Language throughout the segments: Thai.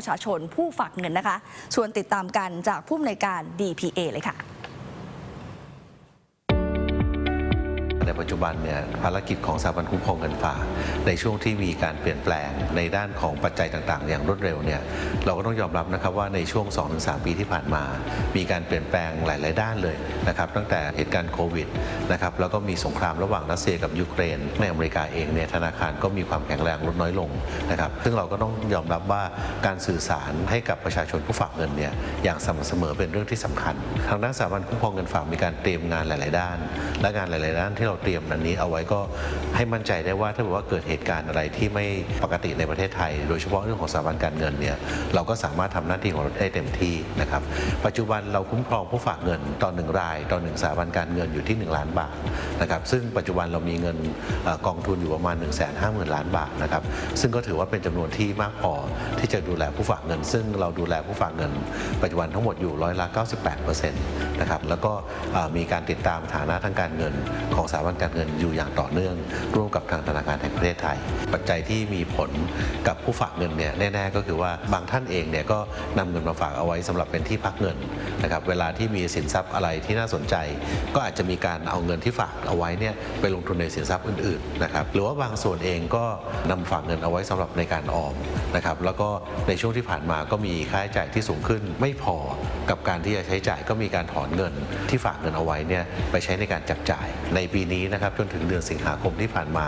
ประชาชนผู้ฝากเงินนะคะ ชวนติดตามกันจากผู้อำนวยการ DPA เลยค่ะ ในปัจจุบันเนี่ยภารกิจของสถาบันคุ้มครองเงินฝากในช่วงที่มีการเปลี่ยนแปลงในด้านของปัจจัยต่างๆ อย่างรวดเร็วเนี่ยเราก็ต้องยอมรับนะครับว่าในช่วง 2-3 ปีที่ผ่านมา มีการเปลี่ยนแปลงหลาย ๆ ด้านเลยนะครับตั้งแต่เหตุการณ์โควิดนะครับแล้วก็มีสงครามระหว่างรัสเซียกับยูเครน ในอเมริกาเองเนี่ยธนาคารก็มีความแข็งแรงลดน้อยลงนะครับซึ่งเราก็ต้องยอมรับว่าการสื่อสารให้กับประชาชนผู้ฝากเงินเนี่ยอย่างสม่ำเสมอเป็นเรื่องที่สำคัญ ทางด้านสถาบันคุ้มครองเงินฝากมีการเตรียมงานหลาย ๆ ด้าน และงานหลาย ๆ ด้านที่เราเตรียมนั้นนี้เอาไว้ก็ให้มั่นใจได้ว่าถ้าเกิดว่าเกิดเหตุการณ์อะไรที่ไม่ปกติในประเทศไทย โดยเฉพาะเรื่องของสถาบันการเงินเนี่ยเราก็สามารถทำหน้าที่ของเราได้เต็มที่นะครับปัจจุบันเราคุ้มครองผู้ฝากเงินต่อหนึ่งรายต่อหนึ่งสถาบันการเงินอยู่ที่ 1 ล้านบาทนะครับซึ่งปัจจุบันเรามีเงินอกองทุนอยู่ประมาณ 1 5 0 0 0 0 ล้านบาทนะครับซึ่งก็ถือว่าเป็นจำนวนที่มากพอที่จะดูแลผู้ฝากเงิน ซึ่งเราดูแลผู้ฝากเงิน ปัจจุบันทั้งหมดอยู่ร้อยละ98%นะครับแล้วก็มีการติดตามฐานะทางการเงินของสถาบันการเงินอยู่อย่างต่อเนื่อง ร่วมกับทางธนาคารแห่งประเทศไทย ปัจจัยที่มีผลกับผู้ฝากเงินเนี่ยแน่ๆก็คือว่าบางท่านเองเนี่ยก็นำเงินมาฝากเอาไว้สำหรับเป็นที่พักเงินนะครับเวลาที่มีสินทรัพย์อะไรที่น่าสนใจ ก็อาจจะมีการเอาเงินที่ฝากเอาไว้เนี่ยไปลงทุนในสินทรัพย์อื่นๆนะครับหรือว่าบางส่วนเองก็นำฝากเงินเอาไว้สำหรับในการออมนะครับแล้วก็ในช่วงที่ผ่านมาก็มีค่าใช้จ่ายที่สูงขึ้นไม่พอกับการที่จะใช้จ่ายก็มีการถอนเงินที่ฝากเงินเอาไว้เนี่ยไปใช้ในการจับจ่ายในปีนี้นะครับจนถึงเดือนสิงหาคมที่ผ่านมา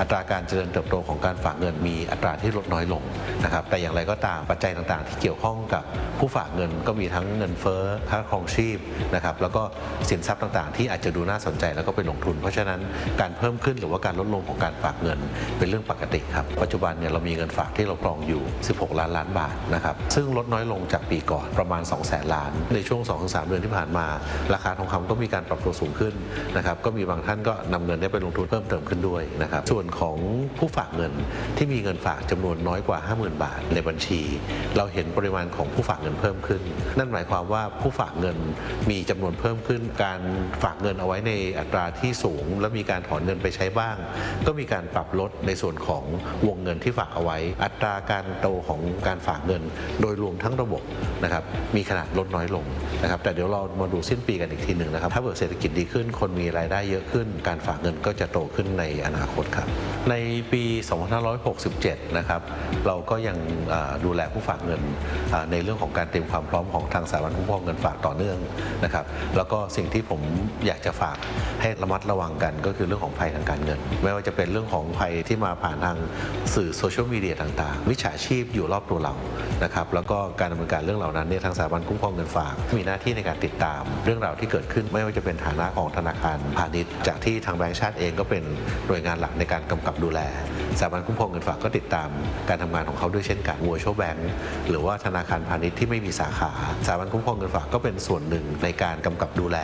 อัตราการเจริญเติบโตของการฝากเงินมีอัตราที่ลดน้อยลงนะครับแต่อย่างไรก็ตามปัจจัยต่างๆ ที่เกี่ยวข้องกับผู้ฝากเงินก็มีทั้งเงินเฟ้อค่าครองชีพนะครับแล้วก็สินทรัพย์ต่างๆ ที่อาจจะดูน่าสนใจแล้วก็ไปลงทุน เพราะฉะนั้นการเพิ่มขึ้นหรือว่าการลดลงของการฝากเงินเป็นเรื่องปกติครับปัจจุบันเนี่ยเรามีเงินฝากที่เราครองอยู่ 16 ล้านล้านบาทนะครับซึ่งลดน้อยลงจากปีก่อนประมาณ 2 0 0แสนล้าน ในช่วง 2-3 เดือนที่ผ่านมา ราคาทองคำก็มีการปรับตัวสูงขึ้นนะครับก็มีบางท่านก็นำเงินได้ไปลงทุนเพิ่มเติมขึ้นด้วยนะครับส่วนของผู้ฝากเงินที่มีเงินฝากจำนวนน้อยกว่า 50,000 บาท ในบัญชี เราเห็นปริมาณของผู้ฝากเงินเพิ่มขึ้น นั่นหมายความว่าผู้ฝากเงินมีจำนวนเพิ่มขึ้น การฝากเงินเอาไว้ในอัตราที่สูง แล้วมีการถอนเงินไปใช้บ้าง ก็มีการปรับลดในส่วนของวงเงินที่ฝากเอาไว้ อัตราการโตของการฝากเงิน โดยรวมทั้งระบบนะครับมีขนาดลดน้อยลงนะครับแต่เดี๋ยวเรามาดูสิ้นปีกันอีกทีหนึ่งนะครับถ้าเกิดเศรษฐกิจดีขึ้นคนมีรายได้เยอะขึ้นการฝากเงินก็จะโตขึ้นในอนาคตครับ ในปี 2567 นะครับ เราก็ยังดูแลผู้ฝากเงินในเรื่องของการเตรียมความพร้อมของทางสถาบันคุ้มครองเงินฝากต่อเนื่องนะครับ แล้วก็สิ่งที่ผมอยากจะฝากให้ระมัดระวังกันก็คือเรื่องของภัยทางการเงิน ไม่ว่าจะเป็นเรื่องของภัยที่มาผ่านทางสื่อโซเชียลมีเดียต่างๆ วิชาชีพอยู่รอบตัวเรา นะครับแล้วก็การดำเนินการเรื่องเหล่านั้นเนี่ยทางสถาบันคุ้มครองเงินฝาก มีหน้าที่ในการติดตาม เรื่องราวที่เกิดขึ้นไม่ว่าจะเป็นฐานะของธนาคารพาณิชย์ จากที่ทางแบงก์ชาติเองก็เป็นหน่วยงานหลักในการกำกับดูแล สถาบันคุ้มครองเงินฝากก็ติดตามการทำงานของเขาด้วยเช่นกัน Virtual Bank หรือว่าธนาคารพาณิชย์ที่ไม่มีสาขาสถาบันคุ้มครองเงินฝากก็เป็นส่วนหนึ่งในการกำกับดูแล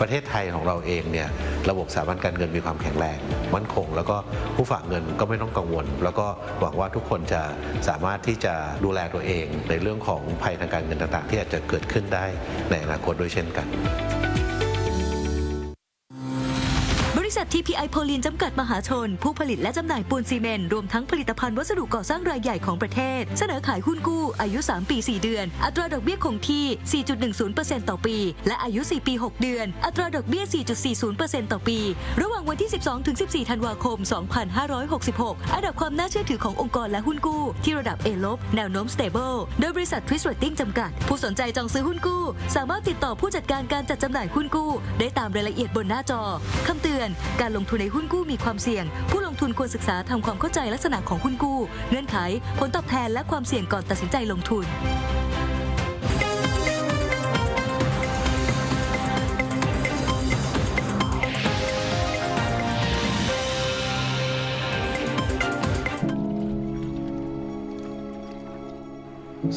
ประเทศไทยของเราเองเนี่ยระบบสถาบันการเงินมีความแข็งแรงมั่นคง แล้วก็ผู้ฝากเงินก็ไม่ต้องกังวล แล้วก็หวังว่าทุกคนจะสามารถที่จะดูแลตัวเอง ในเรื่องของภัยทางการเงินต่างๆ ที่อาจจะเกิดขึ้นได้ในอนาคตด้วยเช่นกัน TPI โพลีนจำกัดมหาชน ผู้ผลิตและจำหน่ายปูนซีเมนต์รวมทั้งผลิตภัณฑ์วัสดุก่อสร้างรายใหญ่ของประเทศ เสนอขายหุ้นกู้ อายุ 3 ปี 4 เดือน อัตราดอกเบี้ยคงที่ 4.10%ต่อปี และอายุ 4 ปี 6 เดือน อัตราดอกเบี้ย 4.40%ต่อปี ระหว่างวันที่ 12ถึง14 ธันวาคม 2566 อันดับความน่าเชื่อถือขององค์กรและหุ้นกู้ ที่ระดับ A ลบแนวโน้ม stable โดยบริษัท Twist Rating จำกัด ผู้สนใจจองซื้อหุ้นกู้ สามารถติดต่อผู้จัดการการจัดจำหน่ายหุ้นกู้ ได้ตามรายละเอียดบนหน้าจอคำเตือนการลงทุนในหุ้นกู้มีความเสี่ยง ผู้ลงทุนควรศึกษาทำความเข้าใจลักษณะของหุ้นกู้ เงื่อนไข ผลตอบแทนและความเสี่ยงก่อนตัดสินใจลงทุน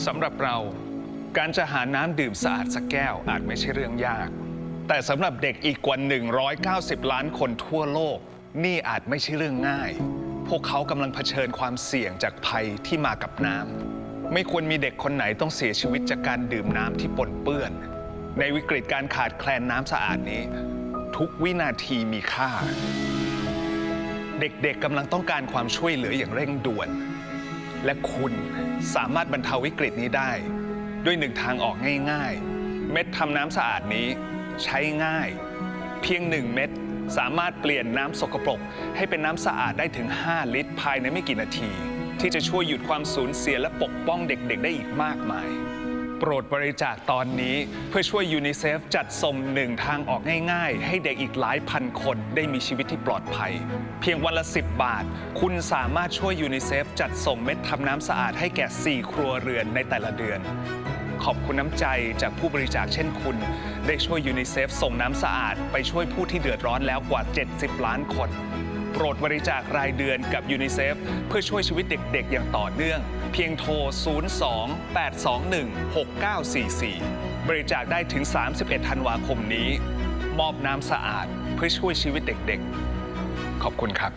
สำหรับเราการจะหาน้ำดื่มสะอาดสักแก้วอาจไม่ใช่เรื่องยาก แต่สำหรับเด็กอีกกว่า 190 ล้านคนทั่วโลก นี่อาจไม่ใช่เรื่องง่าย พวกเขากำลังเผชิญความเสี่ยงจากภัยที่มากับน้ำไม่ควรมีเด็กคนไหนต้องเสียชีวิตจากการดื่มน้ำที่ปนเปื้อน ในวิกฤตการขาดแคลนน้ำสะอาดนี้ ทุกวินาทีมีค่า เด็กๆกำลังต้องการความช่วยเหลืออย่างเร่งด่วน และคุณสามารถบรรเทาวิกฤตนี้ได้ ด้วยหนึ่งทางออกง่าย ๆ เม็ดทำน้ำสะอาดนี้ ใช้ง่าย เพียงหนึ่งเม็ดสามารถเปลี่ยนน้ำสกปรก ให้เป็นน้ำสะอาดได้ถึง 5 ลิตร ภายในไม่กี่นาที ที่จะช่วยหยุดความสูญเสียและปกป้องเด็กๆ ได้อีกมากมาย โปรดบริจาคตอนนี้เพื่อช่วยยูนิเซฟจัดส่งหนึ่งทางออกง่ายๆ ให้เด็กอีกหลายพันคนได้มีชีวิตที่ปลอดภัย เพียงวันละ 10 บาท คุณสามารถช่วยยูนิเซฟจัดส่งเม็ดทำน้ำสะอาดให้แก่ 4 ครัวเรือนในแต่ละเดือน ขอบคุณน้ำใจจากผู้บริจาคเช่นคุณ ได้ช่วยยูนิเซฟส่งน้ำสะอาดไปช่วยผู้ที่เดือดร้อนแล้วกว่า 70 ล้านคน โปรดบริจาครายเดือนกับยูนิเซฟเพื่อช่วยชีวิตเด็กๆ อย่างต่อเนื่อง เพียงโทร 02-821-6944 บริจาคได้ถึง 31 ธันวาคมนี้ มอบน้ำสะอาดเพื่อช่วยชีวิตเด็กๆ ขอบคุณครับ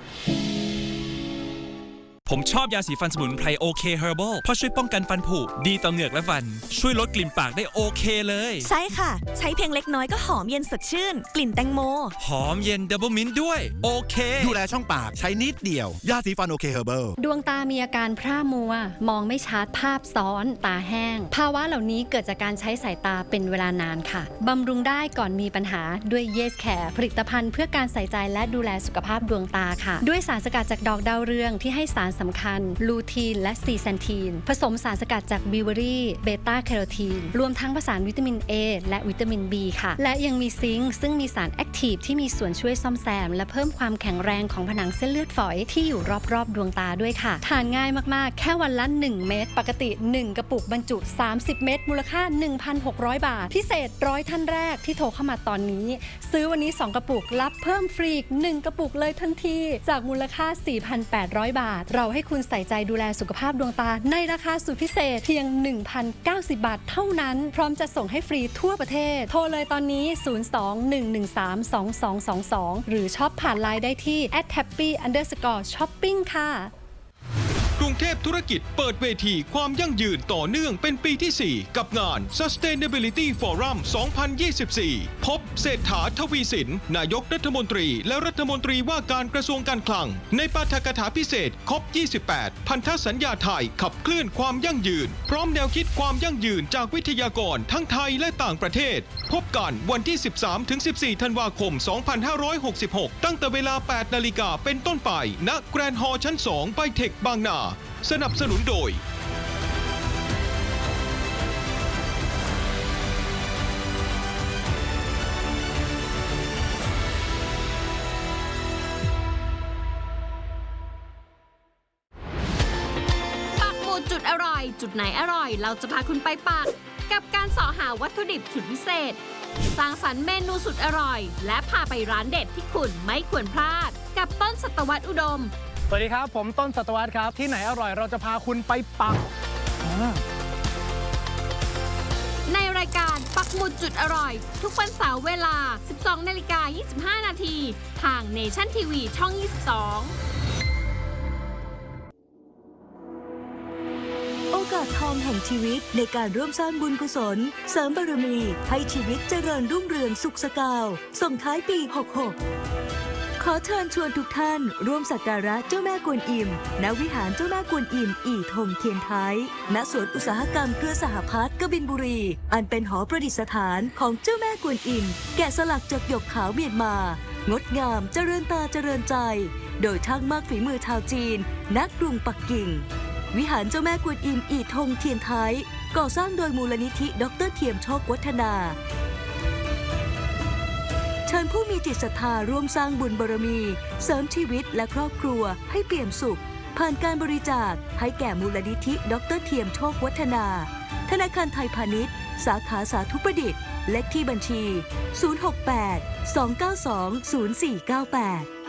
ผมชอบยาสีฟันสมุนไพรโอเคเฮอร์บเพราะช่วยป้องกันฟันผุดีต่อเหงือกและฟัน ช่วยลดกลิ่นปากได้โอเคเลย ใช่ค่ะ ใช้เพียงเล็กน้อยก็หอมเย็นสดชื่น กลิ่นแตงโม หอมเย็นดับเบิลมินท์ด้วย โอเค ดูแลช่องปากใช้นิดเดียว ยาสีฟันโอเคเฮอร์เบิลดวงตามีอาการพร่ามัว มองไม่ชัดภาพซ้อน ตาแห้ง ภาวะเหล่านี้เกิดจากการใช้สายตาเป็นเวลานานค่ะบำรุงได้ก่อนมีปัญหาด้วย Yes Care ผลิตภัณฑ์เพื่อการใส่ใจและดูแลสุขภาพดวงตาค่ะ ด้วยสารสกัดจากดอกดาวเรืองที่ให้สารสำคัญ ลูทีนและซีแซนทีน ผสมสารสกัดจากบิวเบอรี่เบต้าแคโรทีน รวมทั้งผสานวิตามิน A และวิตามิน B ค่ะ และยังมีซิงค์ซึ่งมีสารแอคทีฟที่มีส่วนช่วยซ่อมแซม และเพิ่มความแข็งแรงของผนังเส้นเลือดฝอยที่อยู่รอบๆ ดวงตาด้วยค่ะ ทานง่ายมากๆ แค่วันละ 1 เม็ดปกติ 1 กระปุกบรรจุ 30 เม็ดมูลค่า 1,600 บาท พิเศษร้อยท่านแรกที่โทรเข้ามาตอนนี้ ซื้อวันนี้ 2 กระปุกรับเพิ่มฟรีอีก1กระปุกเลยทันที จากมูลค่า 4,800 บาทเราให้คุณใส่ใจดูแลสุขภาพดวงตา ในราคาสุดพิเศษเพียง 1,090 บาทเท่านั้น พร้อมจะส่งให้ฟรีทั่วประเทศ โทรเลยตอนนี้ 02-113-2222 หรือช็อปผ่านไลน์ได้ที่ @happy underscore shopping ค่ะ กรุงเทพธุรกิจเปิดเวทีความยั่งยืนต่อเนื่องเป็นปีที่ 4 กับงาน Sustainability Forum 2024 พบเศรษฐาทวีสิน นายกรัฐมนตรีและรัฐมนตรีว่าการกระทรวงการคลัง ในปาฐกถาพิเศษครบ28 พันธสัญญาไทยขับเคลื่อนความยั่งยืน พร้อมแนวคิดความยั่งยืนจากวิทยากรทั้งไทยและต่างประเทศ พบกันวันที่ 13-14 ธันวาคม 2566 ตั้งแต่เวลา 8 นาฬิกาเป็นต้นไป ณ แกรนด์ฮอลล์ชั้น 2 ไปเทคบางนา สนับสนุนโดย ปักหมุดจุดอร่อย จุดไหนอร่อย เราจะพาคุณไปปัก กับการเสอหาวัตถุดิบสุดพิเศษ สร้างสรรค์เมนูสุดอร่อย และพาไปร้านเด็ดที่คุณไม่ควรพลาด กับต้นสัตวรรษอุดม สวัสดีครับ ผมต้นสัตวัตครับ ที่ไหนอร่อยเราจะพาคุณไปปักอ่า ในรายการปักหมุดจุดอร่อย ทุกวันเสาร์เวลา 12นาฬิกา25 นาทีทางเนชั่นทีวีช่อง 22าสทองแห่งชีวิตในการร่วมสร้างบุญกุศล เสริมบารมี ให้ชีวิตเจริญรุ่งเรืองสุขสกาว ส่งท้ายปี 66 ขอเชิญชวนทุกท่าน ร่วมสักการะเจ้าแม่กวนอิม ณ วิหารเจ้าแม่กวนอิม อีทงเทียนไทย ณ สวนอุตสาหกรรมเครือสหพัฒน์กบินบุรี อันเป็นหอประดิษฐานของเจ้าแม่กวนอิม แกะสลักจากหยกขาวเมียนมา งดงามเจริญตาเจริญใจ โดยช่างมากฝีมือชาวจีน นักกรุงปักกิ่ง วิหารเจ้าแม่กวนอิมอีทงเทียนไทยก่อสร้างโดยมูลนิธิดรเทียมโชควัฒนา เชิญผู้มีจิตศรัทธาร่วมสร้างบุญบารมี เสริมชีวิตและครอบครัวให้เปี่ยมสุข ผ่านการบริจาคให้แก่มูลนิธิดรเทียมโชควัฒนา ธนาคารไทยพาณิชย์ สาขาสาธุประดิษฐ์ เลขที่บัญชี 068 292 0498